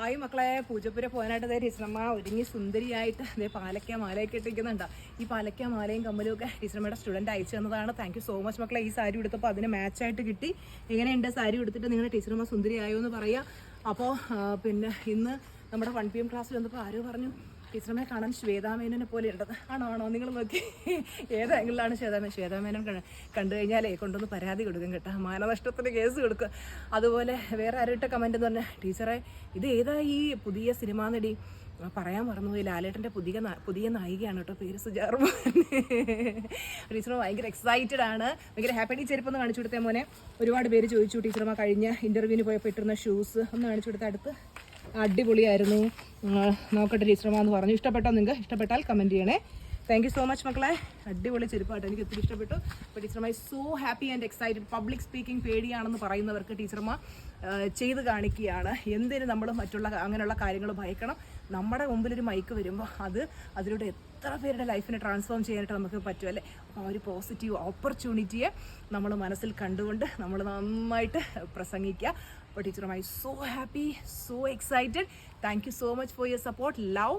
Hi മക്കളെ പൂജപ്പുര പോകാനായിട്ട് ദേ ടീച്ചറമ്മ ഒരുങ്ങി സുന്ദരിയായിട്ട് അതേ പാലക്ക മാലയൊക്കെ ഇട്ടിരിക്കുന്നുണ്ട്. ഈ പാലക്ക മാലയും കമ്മലും ഒക്കെ ടീച്ചറമ്മയുടെ സ്റ്റുഡന്റ് അയച്ചു തന്നതാണ്. താങ്ക് യു സോ മച്ച് മക്കളെ. ഈ സാരി എടുത്തപ്പോൾ അതിന് മാച്ചായിട്ട് കിട്ടി. എങ്ങനെയുണ്ട് സാരി എടുത്തിട്ട് നിങ്ങളുടെ ടീച്ചറമ്മ സുന്ദരിയായോ എന്ന് പറയുക അപ്പോൾ പിന്നെ ഇന്ന് നമ്മുടെ വൺ പി എം ക്ലാസ്സിൽ വന്നപ്പോൾ ആരോ പറഞ്ഞു ടീച്ചറമ്മയെ കാണാൻ ശ്വേതാമേനനെ പോലെ ഉണ്ടത് ആണോ? ആണോ നിങ്ങൾ നോക്കി. ഏത് ആംഗിളിലാണ് ശ്വേതാമേൻ ശ്വേതാമേനൻ കണ്ടു കഴിഞ്ഞാലേ കൊണ്ടൊന്ന് പരാതി കൊടുക്കും കേട്ടോ. മാനനഷ്ടത്തിന് കേസ് കൊടുക്കുക അതുപോലെ വേറെ ആരോട്ട കമന്റ് എന്ന് പറഞ്ഞാൽ ടീച്ചറെ ഇത് ഏതാ ഈ പുതിയ സിനിമാ നടി? പറയാൻ മറന്നുപോയി. ലാലേട്ടന്റെ പുതിയ പുതിയ നായികയാണ് കേട്ടോ പേര് സുജാർമ ടീച്ചർ ഭയങ്കര എക്സൈറ്റഡ് ആണ്. ഭയങ്കര ഹാപ്പി ചെരുപ്പൊന്ന് കാണിച്ചു കൊടുത്തേ മോനെ. ഒരുപാട് പേര് ചോദിച്ചു ടീച്ചർമാർ കഴിഞ്ഞ ഇന്റർവ്യൂവിന് പോയപ്പോൾ ഇട്ടിരുന്ന ഷൂസ് ഒന്ന് കാണിച്ചു കൊടുത്ത അടുത്ത് അടിപൊളിയായിരുന്നു. നോക്കട്ടെ ടീച്ചർമാർ എന്ന് പറഞ്ഞു. ഇഷ്ടപ്പെട്ടോ നിങ്ങൾക്ക്? ഇഷ്ടപ്പെട്ടാൽ കമന്റ് ചെയ്യണേ. താങ്ക് യു സോ മച്ച് മക്കളെ. അടിപൊളി ചെരുപ്പാട്ടോ. എനിക്ക് ഒത്തിരി ഇഷ്ടപ്പെട്ടു. അപ്പോൾ ടീച്ചർമാർ so happy and excited public speaking പേടിയാണെന്ന് പറയുന്നവർക്ക് ടീച്ചർമാർ ചെയ്ത് കാണിക്കുകയാണ്. എന്തിന് നമ്മൾ മറ്റുള്ള അങ്ങനെയുള്ള കാര്യങ്ങൾ ഭയക്കണം? നമ്മുടെ മുമ്പിലൊരു മൈക്ക് വരുമ്പോൾ അത് അതിലൂടെ എത്ര പേരുടെ ലൈഫിനെ ട്രാൻസ്ഫോം ചെയ്യാനായിട്ട് നമുക്ക് പറ്റും അല്ലേ? അപ്പോൾ ആ ഒരു പോസിറ്റീവ് ഓപ്പർച്യൂണിറ്റിയെ നമ്മൾ മനസ്സിൽ കണ്ടുകൊണ്ട് നമ്മൾ നന്നായിട്ട് പ്രസംഗിക്കുക. അപ്പോൾ ടീച്ചറുമായി so happy so excited thank you so much for your support love